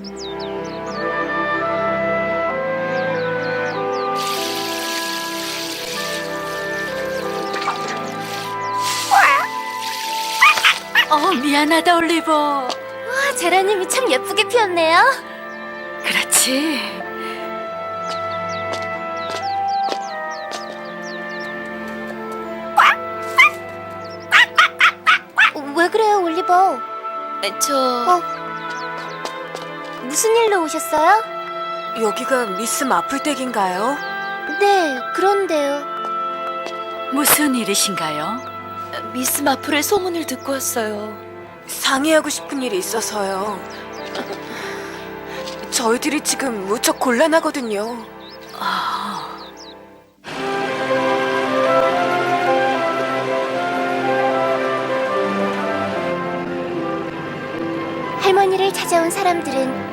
어, 미안하다, 올리버. 와, 제라늄이 참 예쁘게 피었네요. 그렇지. 왜 그래요, 올리버? 저 무슨 일로 오셨어요? 여기가 미스 마플댁인가요? 네, 그런데요. 무슨 일이신가요? 미스 마플의 소문을 듣고 왔어요. 상의하고 싶은 일이 있어서요. 저희들이 지금 무척 곤란하거든요. 아, 할머니를 찾아온 사람들은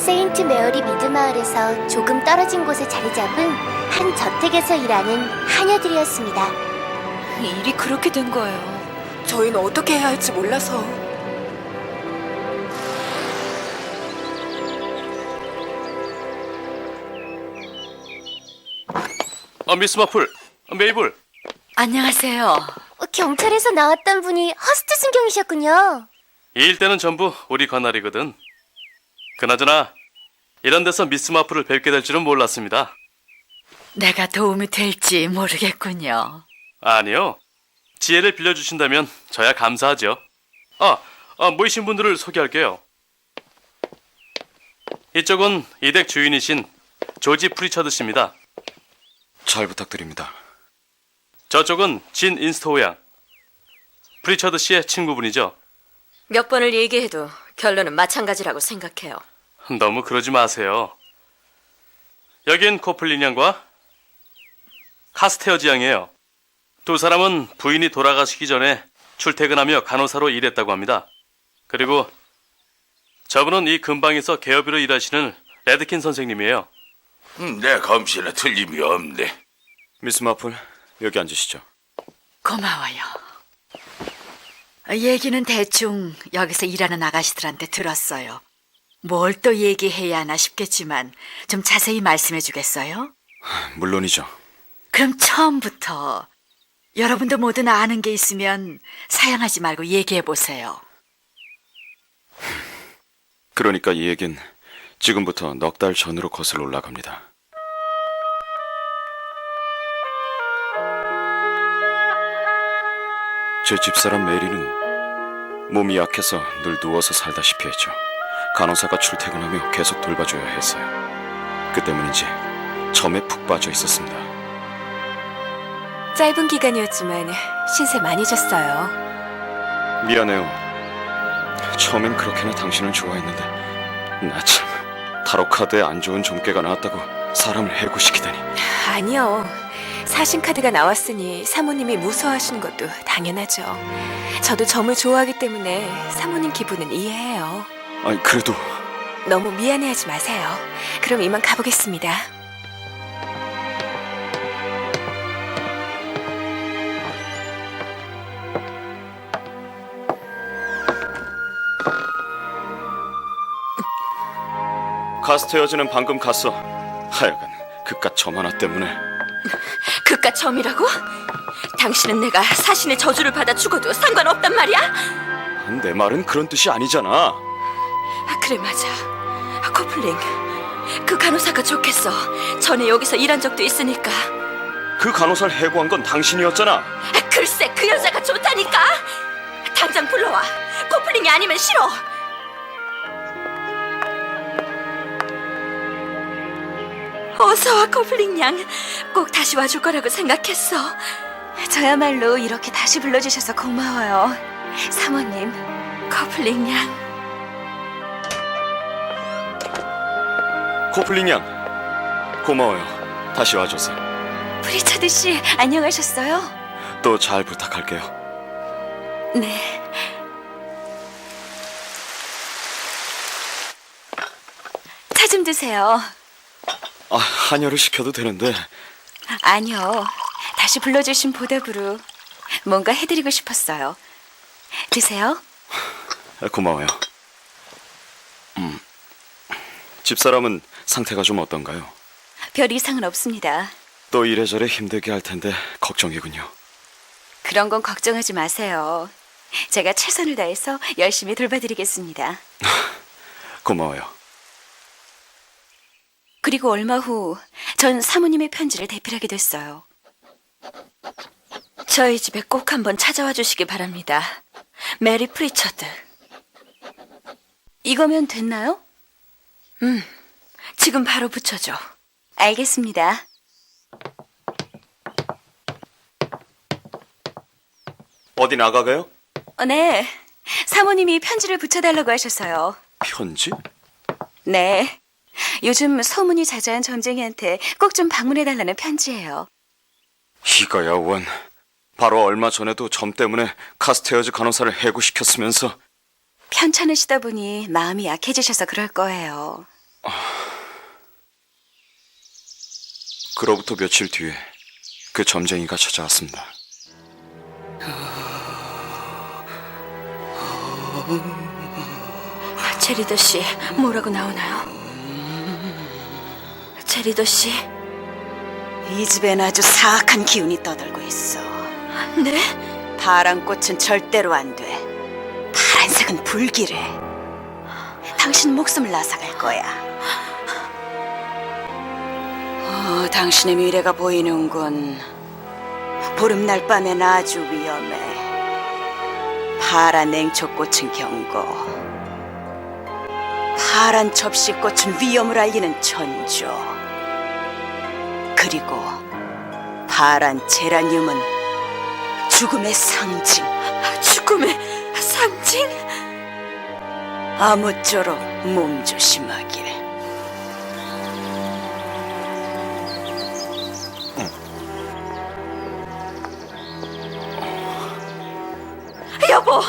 세인트 메어리 미드 마을에서 조금 떨어진 곳에 자리 잡은 한 저택에서 일하는 하녀들이었습니다. 일이 그렇게 된 거예요. 저희는 어떻게 해야 할지 몰라서. 아, 미스 마플, 아, 메이블. 안녕하세요. 어, 경찰에서 나왔던 분이 허스트 순경이셨군요. 이 일대는 전부 우리 관할이거든. 그나저나 이런 데서 미스 마플을 뵙게 될 줄은 몰랐습니다. 내가 도움이 될지 모르겠군요. 아니요. 지혜를 빌려주신다면 저야 감사하죠. 아, 아 모이신 분들을 소개할게요. 이쪽은 이 댁 주인이신 조지 프리처드 씨입니다. 잘 부탁드립니다. 저쪽은 진 인스토우 양. 프리처드 씨의 친구분이죠. 몇 번을 얘기해도 결론은 마찬가지라고 생각해요. 너무 그러지 마세요. 여긴 코플린 양과 카스테어 지 양이에요. 두 사람은 부인이 돌아가시기 전에 출퇴근하며 간호사로 일했다고 합니다. 그리고 저분은 이 근방에서 개업비로 일하시는 레드킨 선생님이에요. 음, 내 검시는 틀림이 없네. 미스 마플, 여기 앉으시죠. 고마워요. 얘기는 대충 여기서 일하는 아가씨들한테 들었어요. 뭘 또 얘기해야 하나 싶겠지만 좀 자세히 말씀해 주겠어요? 물론이죠. 그럼 처음부터 여러분도 모두 아는 게 있으면 사양하지 말고 얘기해 보세요. 그러니까 이 얘긴 지금부터 넉 달 전으로 거슬러 올라갑니다. 제 집사람 메리는 몸이 약해서 늘 누워서 살다시피 했죠. 간호사가 출퇴근하며 계속 돌봐줘야 했어요. 그 때문인지 점에 푹 빠져 있었습니다. 짧은 기간이었지만 신세 많이 졌어요. 미안해요. 처음엔 그렇게나 당신을 좋아했는데 나 참 타로 카드에 안 좋은 종깨가 나왔다고 사람을 해고시키다니. 아니요. 사신 카드가 나왔으니 사모님이 무서워하시는 것도 당연하죠. 저도 점을 좋아하기 때문에 사모님 기분은 이해해요. 아니 그래도 너무 미안해하지 마세요. 그럼 이만 가보겠습니다. 카스테어즈는 방금 갔어. 하여간 그깟 점 하나 때문에 그깟 점이라고? 당신은 내가 사신의 저주를 받아 죽어도 상관없단 말이야? 내 말은 그런 뜻이 아니잖아. 아, 그래 맞아. 아, 코플링. 그 간호사가 좋겠어. 전에 여기서 일한 적도 있으니까. 그 간호사를 해고한 건 당신이었잖아. 아, 글쎄 그 여자가 좋다니까. 당장 불러와. 코플링이 아니면 싫어. 어서 와 코플링 양. 꼭 다시 와줄 거라고 생각했어. 저야말로 이렇게 다시 불러주셔서 고마워요. 사모님, 코플링 양. 코플린 양 고마워요. 다시 와줘서 프리차드 씨 안녕하셨어요? 또 잘 부탁할게요. 네. 차 좀 드세요. 아 한여를 시켜도 되는데 아니요. 다시 불러주신 보답으로 뭔가 해드리고 싶었어요. 드세요. 아, 고마워요. 음 집사람은 상태가 좀 어떤가요? 별 이상은 없습니다. 또 이래저래 힘들게 할 텐데 걱정이군요. 그런 건 걱정하지 마세요. 제가 최선을 다해서 열심히 돌봐드리겠습니다. 고마워요. 그리고 얼마 후 전 사모님의 편지를 대필하게 됐어요. 저희 집에 꼭 한번 찾아와 주시기 바랍니다. 메리 프리처드. 이거면 됐나요? 음, 지금 바로 붙여줘. 알겠습니다. 어디 나가가요? 어, 네, 사모님이 편지를 붙여달라고 하셔서요. 편지? 네. 요즘 소문이 자자한 점쟁이한테 꼭 좀 방문해달라는 편지예요. 이거야 원. 바로 얼마 전에도 점 때문에 카스테어즈 간호사를 해고시켰으면서 편찮으시다 보니 마음이 약해지셔서 그럴 거예요. 그로부터 며칠 뒤에 그 점쟁이가 찾아왔습니다. 제리더 씨, 뭐라고 나오나요? 제리더 씨. 이 집엔 아주 사악한 기운이 떠돌고 있어. 네? 파란 꽃은 절대로 안 돼. 파란색은 불길해. 당신 목숨을 나사갈 거야. 어, 당신의 미래가 보이는군. 보름날 밤엔 아주 위험해. 파란 냉초꽃은 경고. 파란 접시꽃은 위험을 알리는 천조. 그리고 파란 제라늄은 죽음의 상징. 죽음의 상징? 아무쪼록 몸 조심하길. 여보,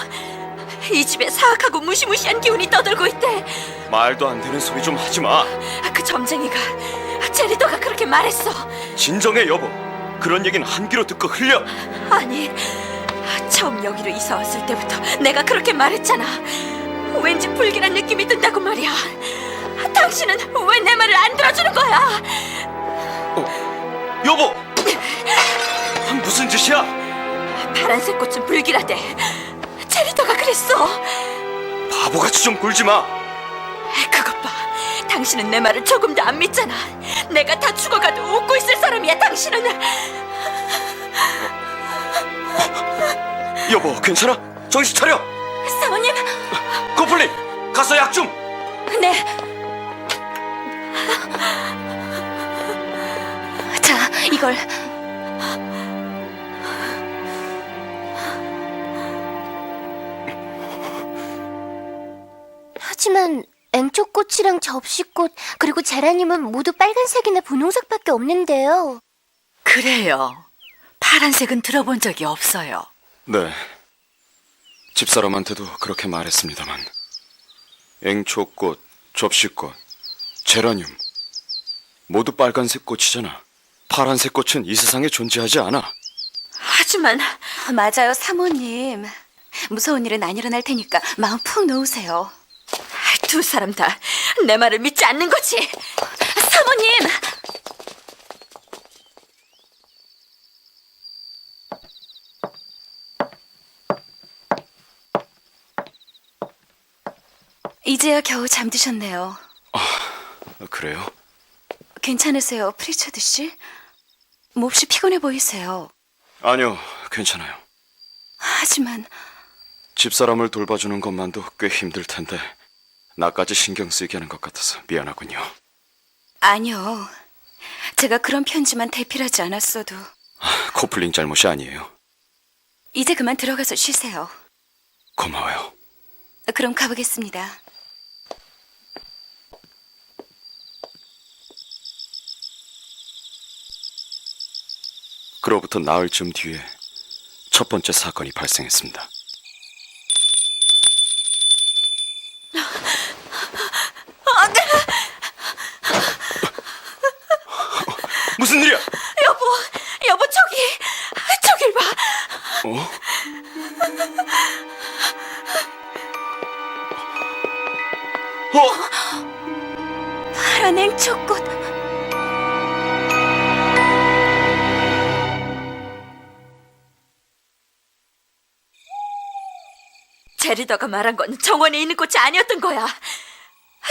이 집에 사악하고 무시무시한 기운이 떠들고 있대. 말도 안 되는 소리 좀 하지 마. 그 점쟁이가 제리더가 그렇게 말했어. 진정해 여보. 그런 얘기는 한 귀로 듣고 흘려. 아니, 처음 여기로 이사 왔을 때부터 내가 그렇게 말했잖아. 왠지 불길한 느낌이 든다고 말이야. 당신은 왜 내 말을 안 들어주는 거야? 여보. 무슨 짓이야? 파란색 꽃은 불길하대. 제리더가 그랬어. 바보같이 좀 굴지 마. 그것 봐. 당신은 내 말을 조금도 안 믿잖아. 내가 다 죽어가도 웃고 있을 사람이야. 당신은 여보 괜찮아? 정신 차려. 사모님. 코플린 가서 약 좀. 네. 자, 이걸 하지만 앵초꽃이랑 접시꽃 그리고 제라늄은 모두 빨간색이나 분홍색밖에 없는데요. 그래요. 파란색은 들어본 적이 없어요. 네. 집사람한테도 그렇게 말했습니다만. 앵초꽃, 접시꽃, 제라늄. 모두 빨간색 꽃이잖아. 파란색 꽃은 이 세상에 존재하지 않아. 하지만 맞아요, 사모님. 무서운 일은 안 일어날 테니까 마음 푹 놓으세요. 두 사람 다 내 말을 믿지 않는 거지. 사모님. 이제야 겨우 잠드셨네요. 그래요? 괜찮으세요, 프리처드 씨? 몹시 피곤해 보이세요. 아니요, 괜찮아요. 하지만 집사람을 돌봐주는 것만도 꽤 힘들 텐데 나까지 신경 쓰이게 하는 것 같아서 미안하군요. 아니요. 제가 그런 편지만 대필하지 않았어도 코플링 잘못이 아니에요. 이제 그만 들어가서 쉬세요. 고마워요. 그럼 가보겠습니다. 그로부터 나흘쯤 뒤에 첫 번째 사건이 발생했습니다. 무슨 일이야? 여보, 여보 저기, 저길 봐. 어? 어? 파란 행초꽃. 제리더가 말한 건 정원에 있는 꽃이 아니었던 거야.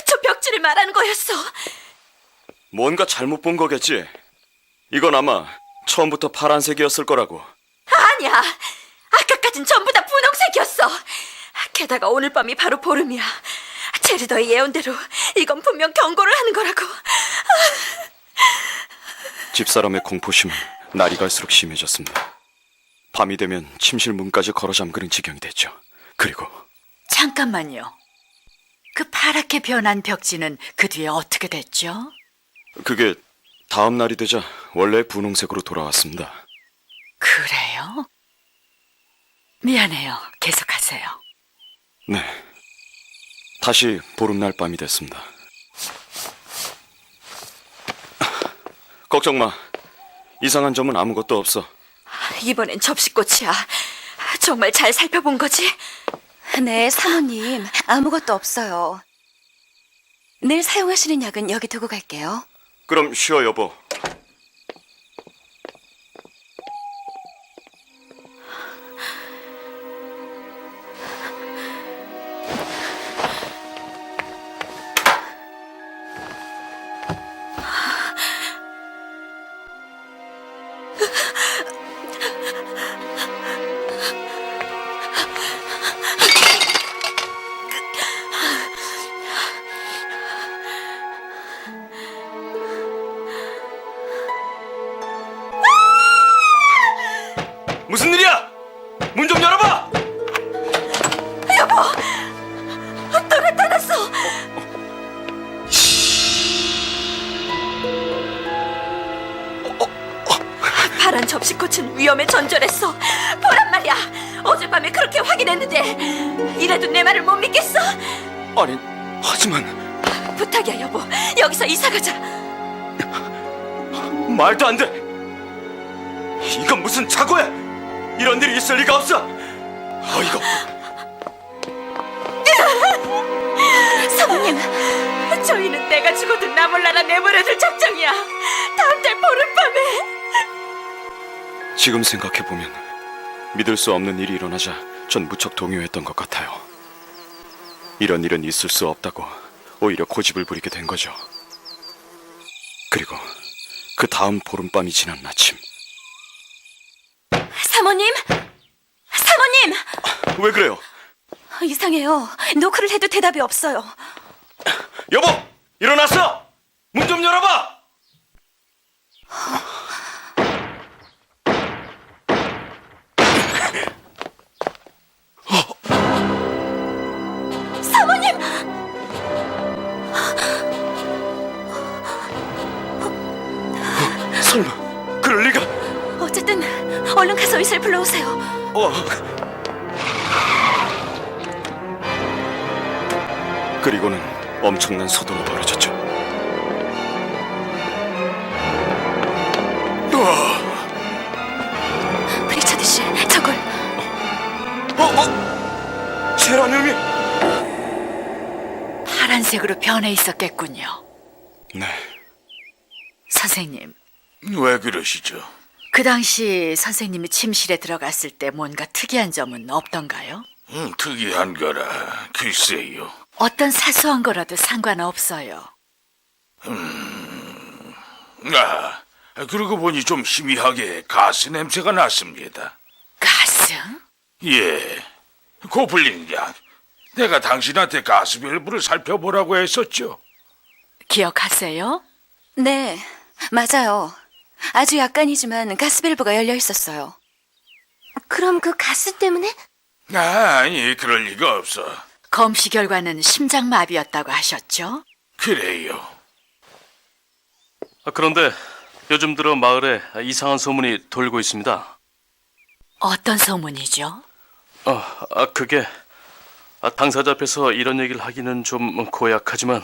저 벽지를 말하는 거였어. 뭔가 잘못 본 거겠지. 이건 아마 처음부터 파란색이었을 거라고. 아니야. 아까까진 전부 다 분홍색이었어. 게다가 오늘 밤이 바로 보름이야. 제리더의 예언대로 이건 분명 경고를 하는 거라고. 집사람의 공포심은 날이 갈수록 심해졌습니다. 밤이 되면 침실 문까지 걸어 잠그는 지경이 됐죠. 그리고 잠깐만요. 그 파랗게 변한 벽지는 그 뒤에 어떻게 됐죠? 그게 다음 날이 되자 원래 분홍색으로 돌아왔습니다. 그래요? 미안해요. 계속하세요. 네. 다시 보름날 밤이 됐습니다. 걱정 마. 이상한 점은 아무것도 없어. 이번엔 접시꽃이야. 정말 잘 살펴본 거지? 네, 사모님. 아무것도 없어요. 늘 사용하시는 약은 여기 두고 갈게요. 그럼 쉬어 여보. 문좀 열어봐. 또 나타났어! 파란 접시꽃은 위험에 전절했어. 보란 말이야. 어젯밤에 그렇게 확인했는데 이래도 내 말을 못 믿겠어? 아니, 하지만 부탁이야 여보. 여기서 이사 가자. 말도 안 돼. 이건 무슨 착오야? 이런 일이 있을 리가 없어. 어이가 없- 사모님, 저희는 내가 죽어도 나 몰라라 내버려둘 작정이야. 다음 달 보름밤에. 지금 생각해 보면 믿을 수 없는 일이 일어나자 전 무척 동요했던 것 같아요. 이런 일은 있을 수 없다고 오히려 고집을 부리게 된 거죠. 그리고 그 다음 보름밤이 지난 아침 사모님, 사모님. 왜 그래요? 이상해요. 노크를 해도 대답이 없어요. 여보 일어났어 문 좀 열어봐 사모님. 설마 그럴 리가 어쨌든 얼른 가서 의사를 불러오세요. 어. 그리고는 엄청난 소동이 벌어졌죠 브리차드 씨, 저걸 어? 어? 제라늄이 파란색으로 변해 있었겠군요. 네 선생님, 왜 그러시죠? 그 당시 선생님이 침실에 들어갔을 때 뭔가 특이한 점은 없던가요? 음, 특이한 거라 글쎄요. 어떤 사소한 거라도 상관없어요. 아, 그러고 보니 좀 희미하게 가스 냄새가 났습니다. 가스? 예, 고블린 양. 내가 당신한테 가스 밸브를 살펴보라고 했었죠. 기억하세요? 네, 맞아요. 아주 약간이지만 가스밸브가 열려 있었어요. 그럼 그 가스 때문에? 아니, 그럴 리가 없어. 검시 결과는 심장마비였다고 하셨죠? 그래요. 아, 그런데 요즘 들어 마을에 이상한 소문이 돌고 있습니다. 어떤 소문이죠? 아, 아 그게 아, 당사자 앞에서 이런 얘기를 하기는 좀 고약하지만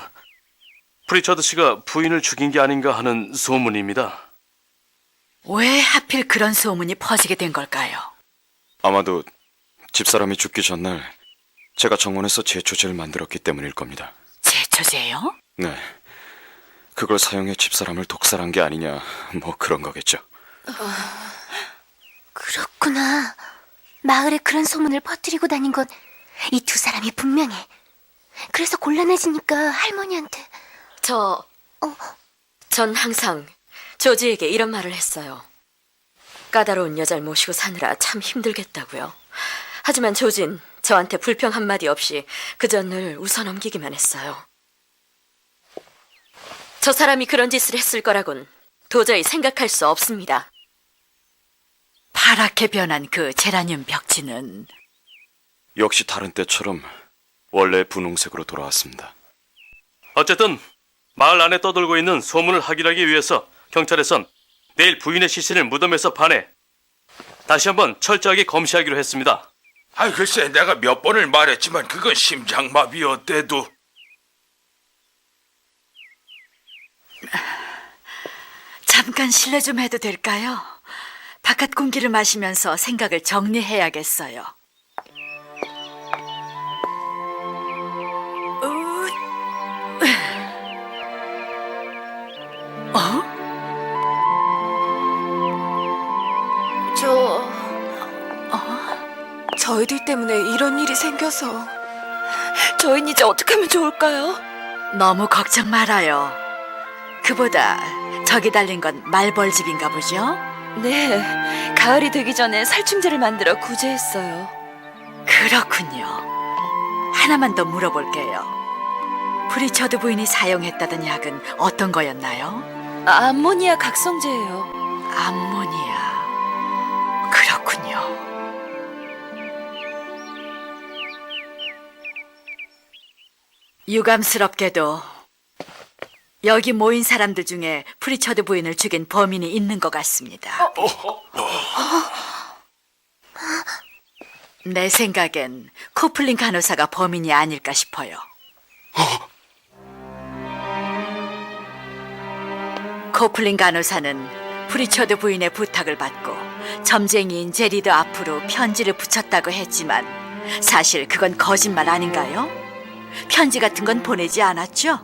프리처드 씨가 부인을 죽인 게 아닌가 하는 소문입니다. 왜 하필 그런 소문이 퍼지게 된 걸까요? 아마도 집사람이 죽기 전날 제가 정원에서 제초제를 만들었기 때문일 겁니다 제초제요? 네 그걸 사용해 집사람을 독살한 게 아니냐 뭐 그런 거겠죠. 그렇구나. 마을에 그런 소문을 퍼뜨리고 다닌 건 이 두 사람이 분명해. 그래서 곤란해지니까 할머니한테 저, 어. 전 항상 조지에게 이런 말을 했어요. 까다로운 여자를 모시고 사느라 참 힘들겠다고요. 하지만 조진 저한테 불평 한마디 없이 그저 늘 웃어넘기기만 했어요. 저 사람이 그런 짓을 했을 거라곤 도저히 생각할 수 없습니다. 파랗게 변한 그 제라늄 벽지는 역시 다른 때처럼 원래 분홍색으로 돌아왔습니다. 어쨌든 마을 안에 떠돌고 있는 소문을 확인하기 위해서 경찰에선 내일 부인의 시신을 무덤에서 파내 다시 한번 철저하게 검시하기로 했습니다. 아이 글쎄 내가 몇 번을 말했지만 그건 심장마비였대도 잠깐 실례 좀 해도 될까요? 바깥 공기를 마시면서 생각을 정리해야겠어요. 저희들 때문에 이런 일이 생겨서 저희는 이제 어떻게 하면 좋을까요? 너무 걱정 말아요. 그보다 저기 달린 건 말벌집인가 보죠? 네, 가을이 되기 전에 살충제를 만들어 구제했어요. 그렇군요. 하나만 더 물어볼게요. 프리처드 부인이 사용했다던 약은 어떤 거였나요? 암모니아 각성제예요. 암모니아. 그렇군요. 유감스럽게도 여기 모인 사람들 중에 프리처드 부인을 죽인 범인이 있는 것 같습니다. 내 생각엔 코플린 간호사가 범인이 아닐까 싶어요. 코플린 간호사는 프리처드 부인의 부탁을 받고 점쟁이인 제리드 앞으로 편지를 붙였다고 했지만 사실 그건 거짓말 아닌가요? 편지 같은 건 보내지 않았죠?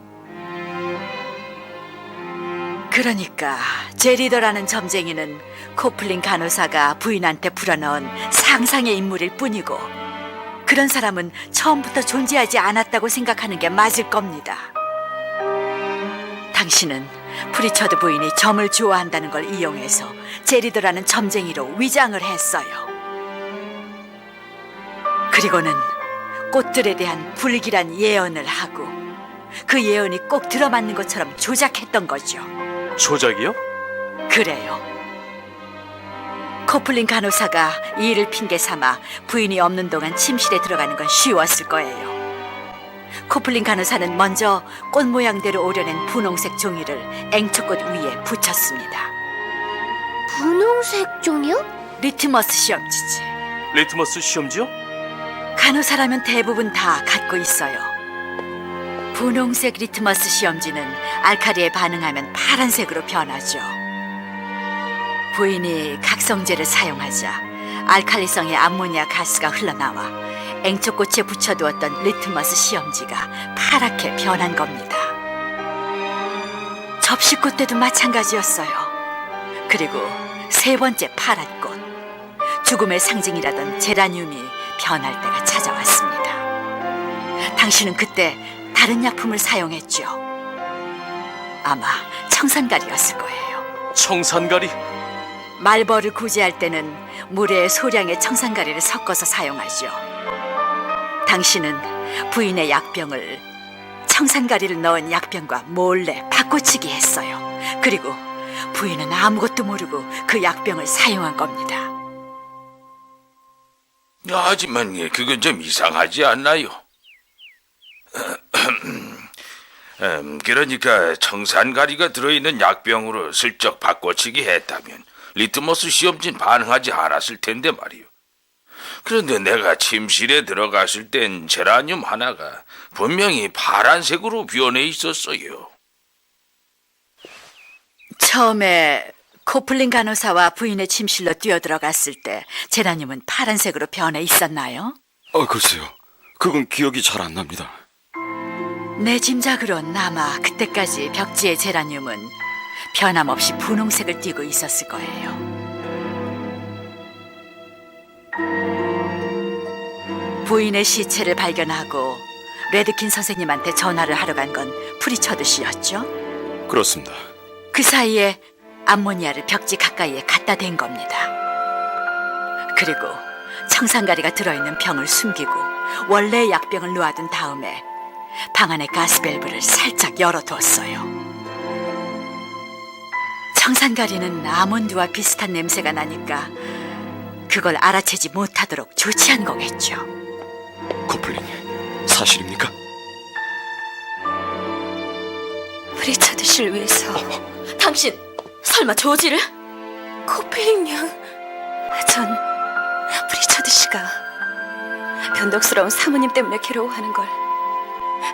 그러니까 제리더라는 점쟁이는 코플린 간호사가 부인한테 불어넣은 상상의 인물일 뿐이고 그런 사람은 처음부터 존재하지 않았다고 생각하는 게 맞을 겁니다. 당신은 프리처드 부인이 점을 좋아한다는 걸 이용해서 제리더라는 점쟁이로 위장을 했어요. 그리고는 꽃들에 대한 불길한 예언을 하고 그 예언이 꼭 들어맞는 것처럼 조작했던 거죠. 조작이요? 그래요. 코플린 간호사가 이 일을 핑계 삼아 부인이 없는 동안 침실에 들어가는 건 쉬웠을 거예요. 코플린 간호사는 먼저 꽃 모양대로 오려낸 분홍색 종이를 앵초꽃 위에 붙였습니다. 분홍색 종이요? 리트머스 시험지지. 리트머스 시험지요? 간호사라면 대부분 다 갖고 있어요. 분홍색 리트머스 시험지는 알카리에 반응하면 파란색으로 변하죠. 부인이 각성제를 사용하자 알칼리성의 암모니아 가스가 흘러나와 앵초꽃에 붙여두었던 리트머스 시험지가 파랗게 변한 겁니다. 접시꽃 때도 마찬가지였어요. 그리고 세 번째 파란 꽃. 죽음의 상징이라던 제라늄이 변할 때가 찾아왔습니다. 당신은 그때 다른 약품을 사용했죠. 아마 청산가리였을 거예요. 청산가리? 말벌을 구제할 때는 물에 소량의 청산가리를 섞어서 사용하죠. 당신은 부인의 약병을 청산가리를 넣은 약병과 몰래 바꿔치기 했어요. 그리고 부인은 아무것도 모르고 그 약병을 사용한 겁니다. 하지만 예, 그건 좀 이상하지 않나요? 음, 그러니까 청산가리가 들어있는 약병으로 슬쩍 바꿔치기 했다면 리트머스 시험진 반응하지 않았을 텐데 말이요. 그런데 내가 침실에 들어갔을 땐 제라늄 하나가 분명히 파란색으로 변해 있었어요. 처음에 코플린 간호사와 부인의 침실로 뛰어들어갔을 때 제라늄은 파란색으로 변해 있었나요? 아 글쎄요. 그건 기억이 잘 안 납니다. 내 짐작으론 아마 그때까지 벽지의 제라늄은 변함없이 분홍색을 띠고 있었을 거예요. 부인의 시체를 발견하고 레드킨 선생님한테 전화를 하러 간 건 프리처드 씨였죠? 그렇습니다. 그 사이에 암모니아를 벽지 가까이에 갖다 댄 겁니다. 그리고 청산가리가 들어있는 병을 숨기고 원래의 약병을 놓아둔 다음에 방 안의 가스밸브를 살짝 열어두었어요. 청산가리는 아몬드와 비슷한 냄새가 나니까 그걸 알아채지 못하도록 조치한 거겠죠. 코플링, 사실입니까? 프리처드 씨를 위해서 당신 설마 조지를? 코필링 양. 전 프리처드 씨가 변덕스러운 사모님 때문에 괴로워하는 걸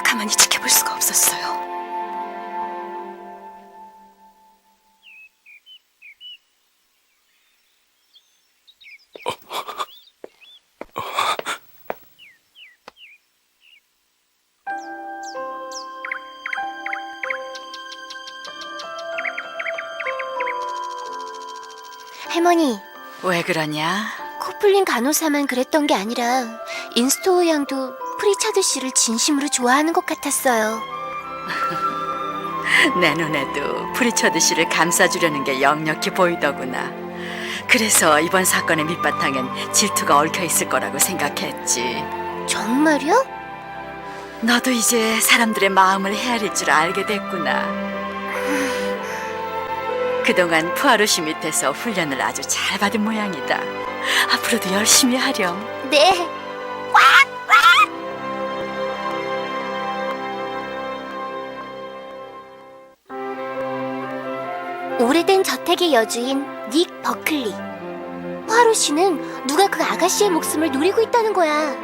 가만히 지켜볼 수가 없었어요. 할머니, 왜 그러냐? 코플린 간호사만 그랬던 게 아니라 인스토어 양도 프리차드 씨를 진심으로 좋아하는 것 같았어요. 내 눈에도 프리처드 씨를 감싸주려는 게 역력히 보이더구나. 그래서 이번 사건의 밑바탕엔 질투가 얽혀 있을 거라고 생각했지. 정말요? 너도 이제 사람들의 마음을 헤아릴 줄 알게 됐구나. 그동안 푸아르 씨 밑에서 훈련을 아주 잘 받은 모양이다. 앞으로도 열심히 하렴. 네. 오래된 저택의 여주인 닉 버클리. 포아로 씨는 누가 그 아가씨의 목숨을 노리고 있다는 거야.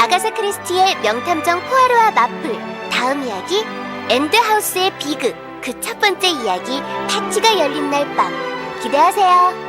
아가사 크리스티의 명탐정 포아로와 마플. 다음 이야기 엔드하우스의 비극. 그 첫 번째 이야기 파티가 열린 날 밤. 기대하세요.